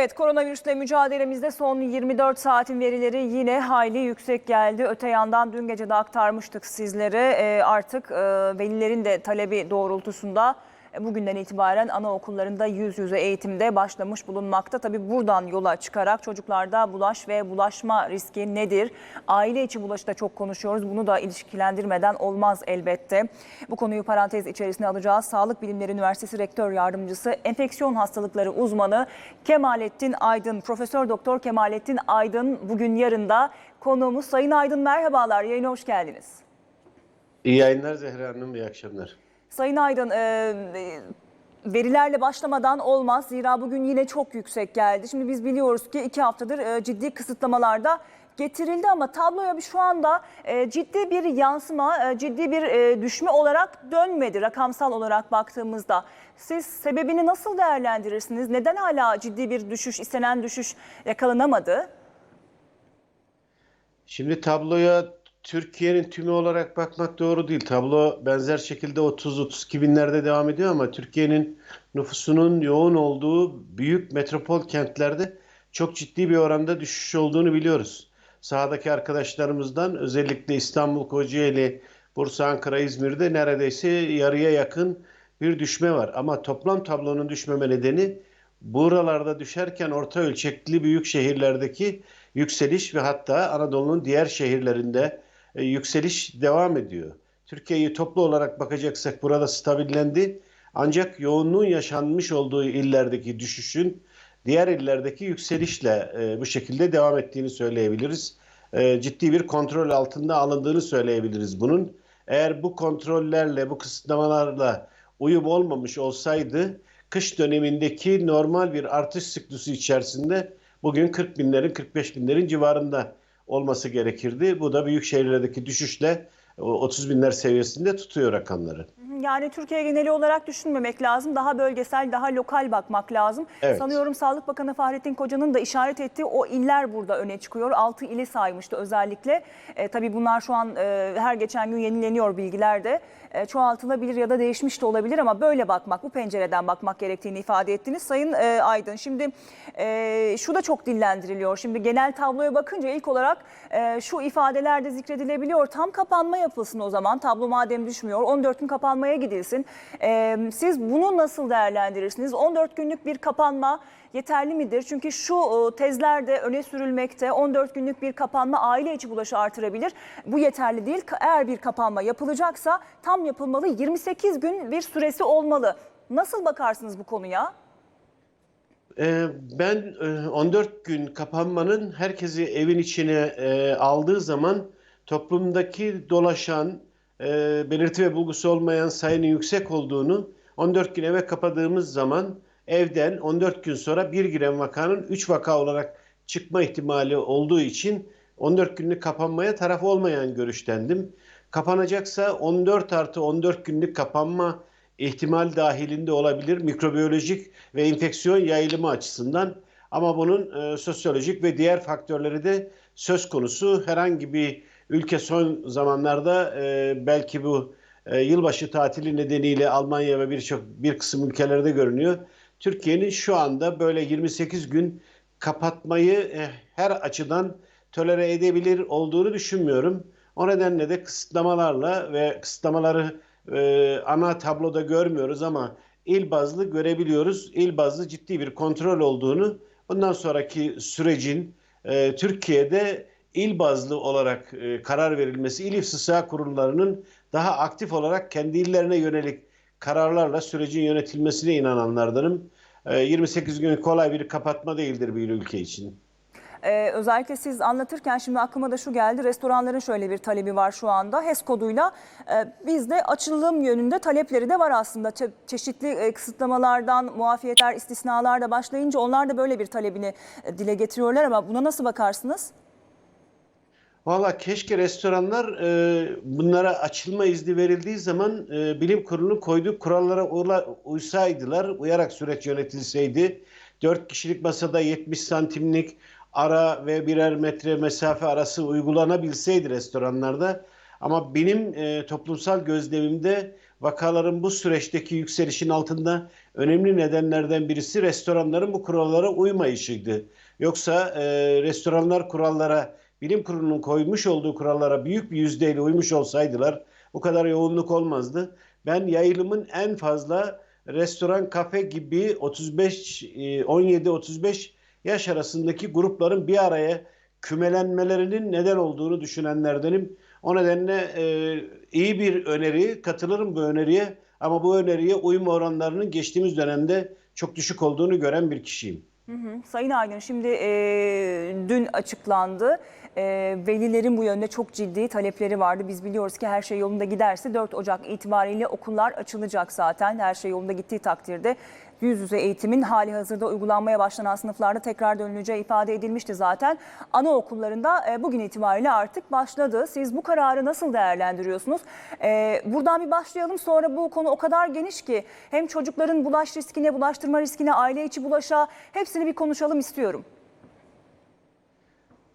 Evet koronavirüsle mücadelemizde son 24 saatin verileri yine hayli yüksek geldi. Öte yandan dün gece de aktarmıştık sizlere Ee, artık e, velilerin de talebi doğrultusunda bugünden itibaren anaokullarında yüz yüze eğitimde başlamış bulunmakta. Tabii buradan yola çıkarak çocuklarda bulaş ve bulaşma riski nedir? Aile içi bulaşı da çok konuşuyoruz. Bunu da ilişkilendirmeden olmaz elbette. Bu konuyu parantez içerisine alacağız. Sağlık Bilimleri Üniversitesi Rektör Yardımcısı, Enfeksiyon Hastalıkları uzmanı Kemalettin Aydın, Profesör Doktor Kemalettin Aydın bugün yarında konuğumuz. Sayın Aydın merhabalar, yayına hoş geldiniz. İyi yayınlar Zehra Hanım, iyi akşamlar. Sayın Aydın, e, verilerle başlamadan olmaz. Zira bugün yine çok yüksek geldi. Şimdi biz biliyoruz ki iki haftadır e, ciddi kısıtlamalarda getirildi ama tabloya bir şu anda e, ciddi bir yansıma, e, ciddi bir e, düşme olarak dönmedi rakamsal olarak baktığımızda. Siz sebebini nasıl değerlendirirsiniz? Neden hala ciddi bir düşüş, istenen düşüş yakalanamadı? Şimdi tabloya Türkiye'nin tümü olarak bakmak doğru değil. Tablo benzer şekilde 30-32 binlerde devam ediyor ama Türkiye'nin nüfusunun yoğun olduğu büyük metropol kentlerde çok ciddi bir oranda düşüş olduğunu biliyoruz. Sahadaki arkadaşlarımızdan özellikle İstanbul, Kocaeli, Bursa, Ankara, İzmir'de neredeyse yarıya yakın bir düşme var. Ama toplam tablonun düşmeme nedeni buralarda düşerken orta ölçekli büyük şehirlerdeki yükseliş ve hatta Anadolu'nun diğer şehirlerinde e, yükseliş devam ediyor. Türkiye'yi toplu olarak bakacaksak burada stabillendi. Ancak yoğunluğun yaşanmış olduğu illerdeki düşüşün diğer illerdeki yükselişle e, bu şekilde devam ettiğini söyleyebiliriz. E, ciddi bir kontrol altında alındığını söyleyebiliriz bunun. Eğer bu kontrollerle, bu kısıtlamalarla uyum olmamış olsaydı kış dönemindeki normal bir artış siklusu içerisinde bugün 40 binlerin 45 binlerin civarında olması gerekirdi. Bu da büyük şehirlerdeki düşüşle o 30 binler seviyesinde tutuyor rakamları. Yani Türkiye geneli olarak düşünmemek lazım. Daha bölgesel, daha lokal bakmak lazım. Evet. Sanıyorum Sağlık Bakanı Fahrettin Koca'nın da işaret ettiği o iller burada öne çıkıyor. 6 ili saymıştı özellikle. E, tabii bunlar şu an e, her geçen gün yenileniyor bilgiler de. E, çoğaltılabilir ya da değişmiş de olabilir ama böyle bakmak, bu pencereden bakmak gerektiğini ifade ettiniz. Sayın e, Aydın şimdi e, şu da çok dillendiriliyor. Şimdi genel tabloya bakınca ilk olarak e, şu ifadeler de zikredilebiliyor. Tam kapanma yapılsın o zaman. Tablo madem düşmüyor. 14 gün kapanmaya gidilsin. E, siz bunu nasıl değerlendirirsiniz? 14 günlük bir kapanma yeterli midir? Çünkü şu e, tezler de öne sürülmekte. 14 günlük bir kapanma aile içi bulaşı artırabilir. Bu yeterli değil. Eğer bir kapanma yapılacaksa tam yapılmalı. 28 gün bir süresi olmalı. Nasıl bakarsınız bu konuya? Ben e, 14 gün kapanmanın herkesi evin içine e, aldığı zaman toplumdaki dolaşan, e, belirti ve bulgusu olmayan sayının yüksek olduğunu 14 gün eve kapadığımız zaman evden 14 gün sonra bir giren vakanın 3 vaka olarak çıkma ihtimali olduğu için 14 günlük kapanmaya taraf olmayan görüştendim. Kapanacaksa 14 artı 14 günlük kapanma ihtimal dahilinde olabilir mikrobiyolojik ve enfeksiyon yayılımı açısından. Ama bunun e, sosyolojik ve diğer faktörleri de söz konusu. Herhangi bir ülke son zamanlarda e, belki bu e, yılbaşı tatili nedeniyle Almanya ve birçok bir kısım ülkelerde görünüyor. Türkiye'nin şu anda böyle 28 gün kapatmayı e, her açıdan tolere edebilir olduğunu düşünmüyorum. O nedenle de kısıtlamalarla ve kısıtlamaları e, ana tabloda görmüyoruz ama il bazlı görebiliyoruz. İl bazlı ciddi bir kontrol olduğunu bundan sonraki sürecin e, Türkiye'de il bazlı olarak e, karar verilmesi, il istisna kurullarının daha aktif olarak kendi illerine yönelik kararlarla sürecin yönetilmesine inananlardanım. E, 28 gün kolay bir kapatma değildir bir ülke için. Ee, özellikle siz anlatırken şimdi aklıma da şu geldi. Restoranların şöyle bir talebi var şu anda. HES koduyla e, bizde açılım yönünde talepleri de var aslında. Çe- çeşitli e, kısıtlamalardan, muafiyetler, istisnalar da başlayınca onlar da böyle bir talebini e, dile getiriyorlar ama buna nasıl bakarsınız? Valla keşke restoranlar e, bunlara açılma izni verildiği zaman e, bilim kurulunun koyduğu kurallara uysaydılar, uyarak süreç yönetilseydi. 4 kişilik masada 70 santimlik ara ve birer metre mesafe arası uygulanabilseydi restoranlarda. Ama benim e, toplumsal gözlemimde vakaların bu süreçteki yükselişin altında önemli nedenlerden birisi restoranların bu kurallara uymayışıydı. Yoksa e, restoranlar kurallara, bilim kurulunun koymuş olduğu kurallara büyük bir yüzdeyle uymuş olsaydılar bu kadar yoğunluk olmazdı. Ben yayılımın en fazla restoran, kafe gibi 35 e, 17-35 yaş arasındaki grupların bir araya kümelenmelerinin neden olduğunu düşünenlerdenim. O nedenle e, iyi bir öneri, katılırım bu öneriye ama bu öneriye uyma oranlarının geçtiğimiz dönemde çok düşük olduğunu gören bir kişiyim. Hı hı. Sayın Aydın şimdi e, dün açıklandı. E, velilerin bu yönde çok ciddi talepleri vardı. Biz biliyoruz ki her şey yolunda giderse 4 Ocak itibariyle okullar açılacak zaten. Her şey yolunda gittiği takdirde yüz yüze eğitimin hali hazırda uygulanmaya başlanan sınıflarda tekrar dönüleceği ifade edilmişti zaten. Anaokullarında e, bugün itibariyle artık başladı. Siz bu kararı nasıl değerlendiriyorsunuz? E, buradan bir başlayalım sonra bu konu o kadar geniş ki hem çocukların bulaş riskine, bulaştırma riskine, aile içi bulaşa hepsini bir konuşalım istiyorum.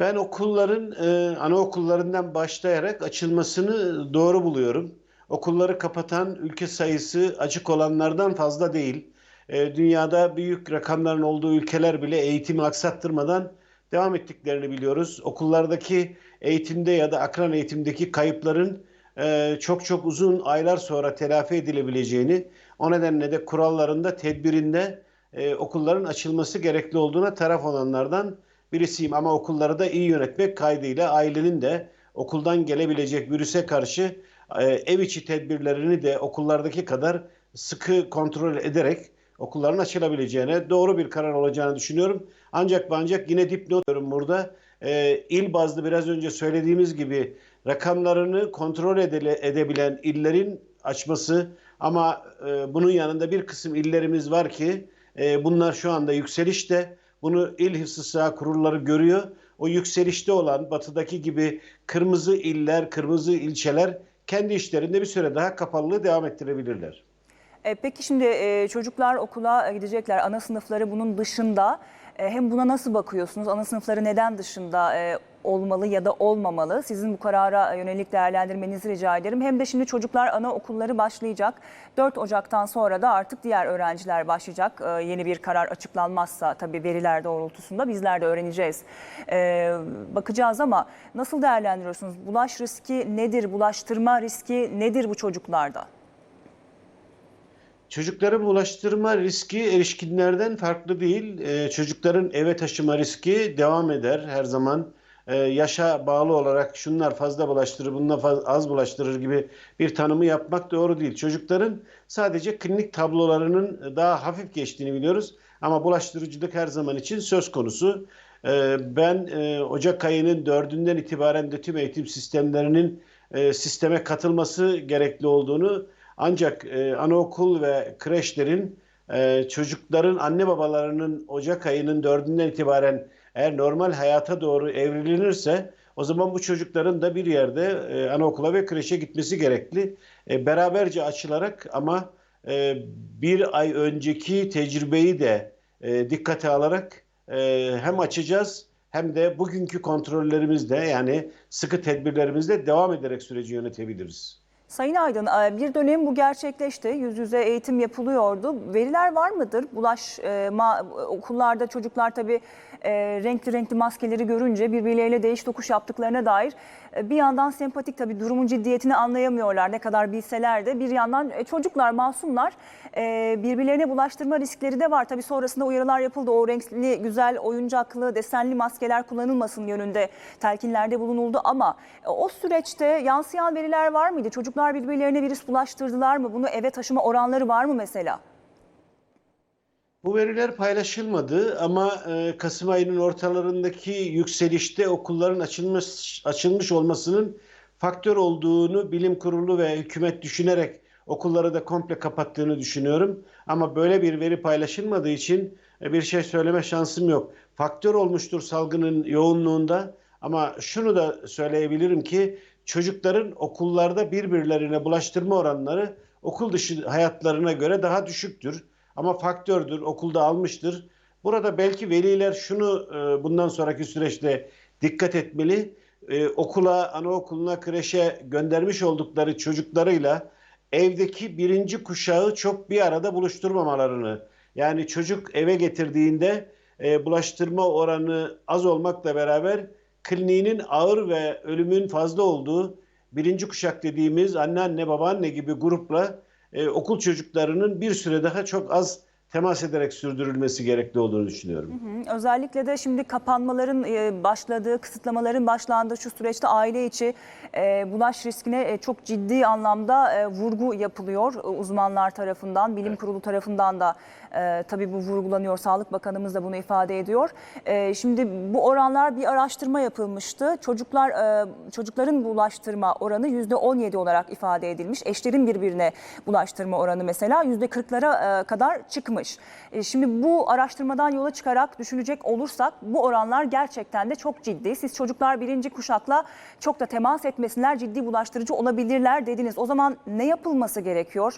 Ben okulların e, anaokullarından başlayarak açılmasını doğru buluyorum. Okulları kapatan ülke sayısı açık olanlardan fazla değil. E, dünyada büyük rakamların olduğu ülkeler bile eğitimi aksattırmadan devam ettiklerini biliyoruz. Okullardaki eğitimde ya da akran eğitimdeki kayıpların e, çok çok uzun aylar sonra telafi edilebileceğini, o nedenle de kurallarında, tedbirinde e, okulların açılması gerekli olduğuna taraf olanlardan birisiyim. Ama okulları da iyi yönetmek kaydıyla ailenin de okuldan gelebilecek virüse karşı e, ev içi tedbirlerini de okullardaki kadar sıkı kontrol ederek okulların açılabileceğine doğru bir karar olacağını düşünüyorum. Ancak ancak yine dipnot diyorum burada. E, il bazlı biraz önce söylediğimiz gibi rakamlarını kontrol edile, edebilen illerin açması ama e, bunun yanında bir kısım illerimiz var ki e, bunlar şu anda yükselişte. Bunu il hıfzı saha kurulları görüyor. O yükselişte olan batıdaki gibi kırmızı iller, kırmızı ilçeler kendi işlerinde bir süre daha kapalılığı devam ettirebilirler. E, peki şimdi e, çocuklar okula gidecekler. Ana sınıfları bunun dışında. E, hem buna nasıl bakıyorsunuz? Ana sınıfları neden dışında e, olmalı ya da olmamalı? Sizin bu karara yönelik değerlendirmenizi rica ederim. Hem de şimdi çocuklar anaokulları başlayacak. 4 Ocak'tan sonra da artık diğer öğrenciler başlayacak. E, yeni bir karar açıklanmazsa tabii veriler doğrultusunda bizler de öğreneceğiz. Bakacağız ama nasıl değerlendiriyorsunuz? Bulaş riski nedir? Bulaştırma riski nedir bu çocuklarda? Çocukları bulaştırma riski erişkinlerden farklı değil. Ee, çocukların eve taşıma riski devam eder her zaman. Ee, yaşa bağlı olarak şunlar fazla bulaştırır, bunlar az bulaştırır gibi bir tanımı yapmak doğru değil. Çocukların sadece klinik tablolarının daha hafif geçtiğini biliyoruz. Ama bulaştırıcılık her zaman için söz konusu. Ee, ben e, Ocak ayının dördünden itibaren de tüm eğitim sistemlerinin e, sisteme katılması gerekli olduğunu ancak e, anaokul ve kreşlerin e, çocukların anne babalarının Ocak ayının dördünden itibaren eğer normal hayata doğru evrilinirse o zaman bu çocukların da bir yerde e, anaokula ve kreşe gitmesi gerekli. E, beraberce açılarak ama e, bir ay önceki tecrübeyi de e, dikkate alarak e, hem açacağız hem de bugünkü kontrollerimizde yani sıkı tedbirlerimizde devam ederek süreci yönetebiliriz. Sayın Aydın e, bir dönem bu gerçekleşti. Yüz yüze eğitim yapılıyordu. Veriler var mıdır? Bulaş e, okullarda çocuklar tabii e, renkli renkli maskeleri görünce birbirleriyle değiş tokuş yaptıklarına dair bir yandan sempatik tabii durumun ciddiyetini anlayamıyorlar ne kadar bilseler de bir yandan çocuklar masumlar birbirlerine bulaştırma riskleri de var. Tabii sonrasında uyarılar yapıldı. O renkli güzel oyuncaklı desenli maskeler kullanılmasın yönünde telkinlerde bulunuldu ama o süreçte yansıyan veriler var mıydı? Çocuklar birbirlerine virüs bulaştırdılar mı? Bunu eve taşıma oranları var mı mesela? Bu veriler paylaşılmadı ama e, Kasım ayının ortalarındaki yükselişte okulların açılmış açılmış olmasının faktör olduğunu bilim kurulu ve hükümet düşünerek okulları da komple kapattığını düşünüyorum. Ama böyle bir veri paylaşılmadığı için e, bir şey söyleme şansım yok. Faktör olmuştur salgının yoğunluğunda ama şunu da söyleyebilirim ki çocukların okullarda birbirlerine bulaştırma oranları okul dışı hayatlarına göre daha düşüktür ama faktördür, okulda almıştır. Burada belki veliler şunu e, bundan sonraki süreçte dikkat etmeli. E, okula, anaokuluna, kreşe göndermiş oldukları çocuklarıyla evdeki birinci kuşağı çok bir arada buluşturmamalarını yani çocuk eve getirdiğinde e, bulaştırma oranı az olmakla beraber kliniğinin ağır ve ölümün fazla olduğu birinci kuşak dediğimiz anneanne babaanne gibi grupla e, okul çocuklarının bir süre daha çok az temas ederek sürdürülmesi gerekli olduğunu düşünüyorum. Hı, Özellikle de şimdi kapanmaların e, başladığı, kısıtlamaların başlandığı şu süreçte aile içi e, bulaş riskine e, çok ciddi anlamda e, vurgu yapılıyor e, uzmanlar tarafından, bilim kurulu tarafından da e, tabii bu vurgulanıyor. Sağlık Bakanımız da bunu ifade ediyor. E, şimdi bu oranlar bir araştırma yapılmıştı. Çocuklar e, çocukların bulaştırma oranı %17 olarak ifade edilmiş. Eşlerin birbirine bulaştırma oranı mesela %40'lara e, kadar çıkmış. E, Şimdi bu araştırmadan yola çıkarak düşünecek olursak bu oranlar gerçekten de çok ciddi. Siz çocuklar birinci kuşakla çok da temas etmesinler, ciddi bulaştırıcı olabilirler dediniz. O zaman ne yapılması gerekiyor?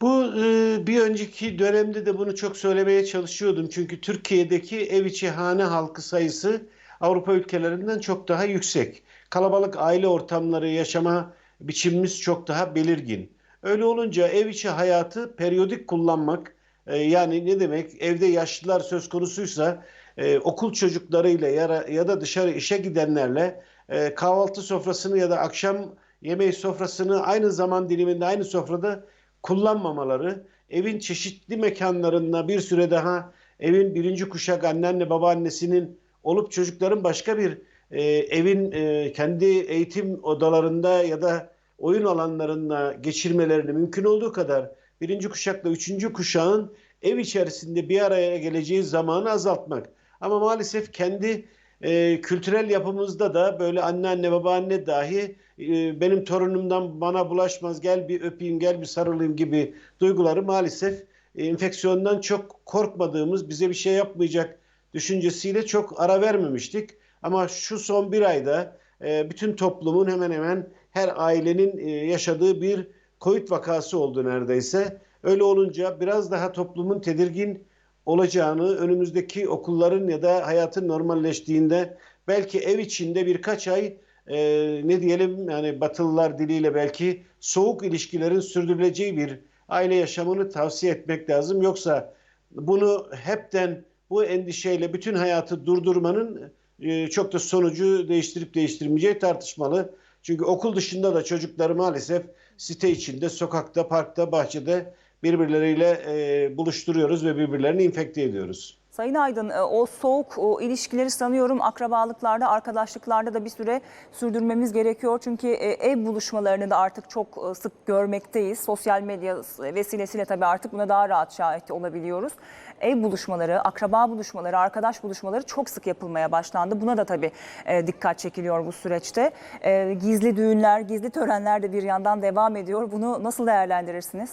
Bu e, bir önceki dönemde de bunu çok söylemeye çalışıyordum. Çünkü Türkiye'deki ev içi hane halkı sayısı Avrupa ülkelerinden çok daha yüksek. Kalabalık aile ortamları yaşama biçimimiz çok daha belirgin. Öyle olunca ev içi hayatı periyodik kullanmak e, yani ne demek evde yaşlılar söz konusuysa e, okul çocuklarıyla ya, ya da dışarı işe gidenlerle e, kahvaltı sofrasını ya da akşam yemeği sofrasını aynı zaman diliminde aynı sofrada kullanmamaları, evin çeşitli mekanlarında bir süre daha evin birinci kuşak anneanne babaannesinin olup çocukların başka bir e, evin e, kendi eğitim odalarında ya da oyun alanlarında geçirmelerini mümkün olduğu kadar birinci kuşakla üçüncü kuşağın ev içerisinde bir araya geleceği zamanı azaltmak. Ama maalesef kendi e, kültürel yapımızda da böyle anneanne babaanne dahi e, benim torunumdan bana bulaşmaz gel bir öpeyim gel bir sarılayım gibi duyguları maalesef e, enfeksiyondan çok korkmadığımız bize bir şey yapmayacak düşüncesiyle çok ara vermemiştik. Ama şu son bir ayda e, bütün toplumun hemen hemen her ailenin e, yaşadığı bir COVID vakası oldu neredeyse. Öyle olunca biraz daha toplumun tedirgin olacağını önümüzdeki okulların ya da hayatın normalleştiğinde belki ev içinde birkaç ay e, ne diyelim yani Batılılar diliyle belki soğuk ilişkilerin sürdürüleceği bir aile yaşamını tavsiye etmek lazım. Yoksa bunu hepten bu endişeyle bütün hayatı durdurmanın e, çok da sonucu değiştirip değiştirmeyeceği tartışmalı. Çünkü okul dışında da çocukları maalesef site içinde, sokakta, parkta, bahçede birbirleriyle e, buluşturuyoruz ve birbirlerini infekte ediyoruz. Sayın Aydın e, o soğuk o ilişkileri sanıyorum akrabalıklarda, arkadaşlıklarda da bir süre sürdürmemiz gerekiyor. Çünkü e, ev buluşmalarını da artık çok e, sık görmekteyiz. Sosyal medya vesilesiyle tabii artık buna daha rahat şahit olabiliyoruz. Ev buluşmaları, akraba buluşmaları, arkadaş buluşmaları çok sık yapılmaya başlandı. Buna da tabii e, dikkat çekiliyor bu süreçte. E, Gizli düğünler, gizli törenler de bir yandan devam ediyor. Bunu nasıl değerlendirirsiniz?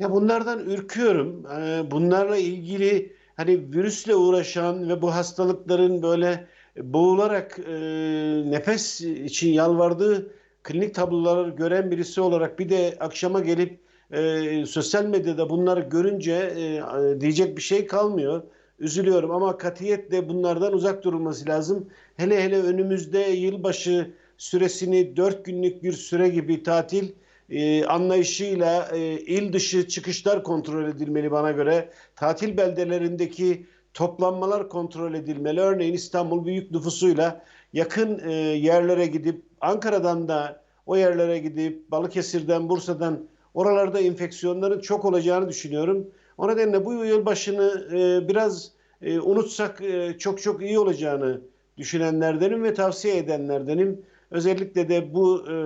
Ya bunlardan ürküyorum. Ee, Bunlarla ilgili hani virüsle uğraşan ve bu hastalıkların böyle boğularak e, nefes için yalvardığı klinik tabloları gören birisi olarak bir de akşama gelip e, sosyal medyada bunları görünce e, diyecek bir şey kalmıyor. Üzülüyorum ama katiyetle bunlardan uzak durulması lazım. Hele hele önümüzde yılbaşı süresini dört günlük bir süre gibi tatil e, anlayışıyla e, il dışı çıkışlar kontrol edilmeli bana göre. Tatil beldelerindeki toplanmalar kontrol edilmeli. Örneğin İstanbul büyük nüfusuyla yakın e, yerlere gidip Ankara'dan da o yerlere gidip Balıkesir'den, Bursa'dan oralarda enfeksiyonların çok olacağını düşünüyorum. O nedenle bu yılbaşını e, biraz e, unutsak e, çok çok iyi olacağını düşünenlerdenim ve tavsiye edenlerdenim. Özellikle de bu e,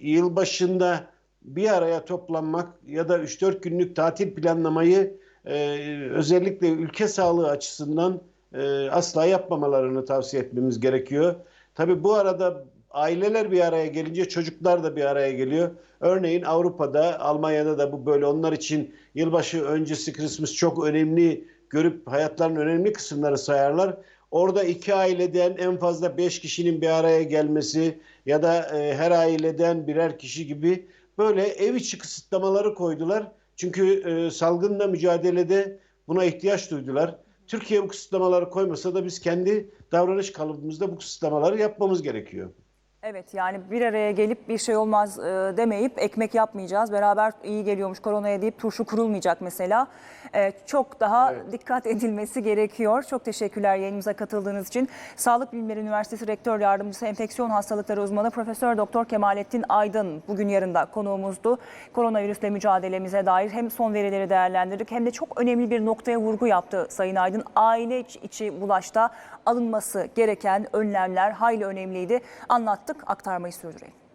yılbaşında bir araya toplanmak ya da 3-4 günlük tatil planlamayı e, özellikle ülke sağlığı açısından e, asla yapmamalarını tavsiye etmemiz gerekiyor. Tabii bu arada aileler bir araya gelince çocuklar da bir araya geliyor. Örneğin Avrupa'da, Almanya'da da bu böyle onlar için yılbaşı öncesi Christmas çok önemli görüp hayatlarının önemli kısımları sayarlar. Orada iki aileden en fazla beş kişinin bir araya gelmesi ya da e, her aileden birer kişi gibi böyle ev içi kısıtlamaları koydular. Çünkü e, salgınla mücadelede buna ihtiyaç duydular. Türkiye bu kısıtlamaları koymasa da biz kendi davranış kalıbımızda bu kısıtlamaları yapmamız gerekiyor. Evet yani bir araya gelip bir şey olmaz e, demeyip ekmek yapmayacağız. Beraber iyi geliyormuş koronaya deyip turşu kurulmayacak mesela. E, çok daha dikkat edilmesi gerekiyor. Çok teşekkürler yayınımıza katıldığınız için. Sağlık Bilimleri Üniversitesi Rektör Yardımcısı Enfeksiyon Hastalıkları Uzmanı Profesör Doktor Kemalettin Aydın bugün yarında konuğumuzdu. Koronavirüsle mücadelemize dair hem son verileri değerlendirdik hem de çok önemli bir noktaya vurgu yaptı Sayın Aydın. Aile içi bulaşta alınması gereken önlemler hayli önemliydi. Anlattık, aktarmayı sürdürelim.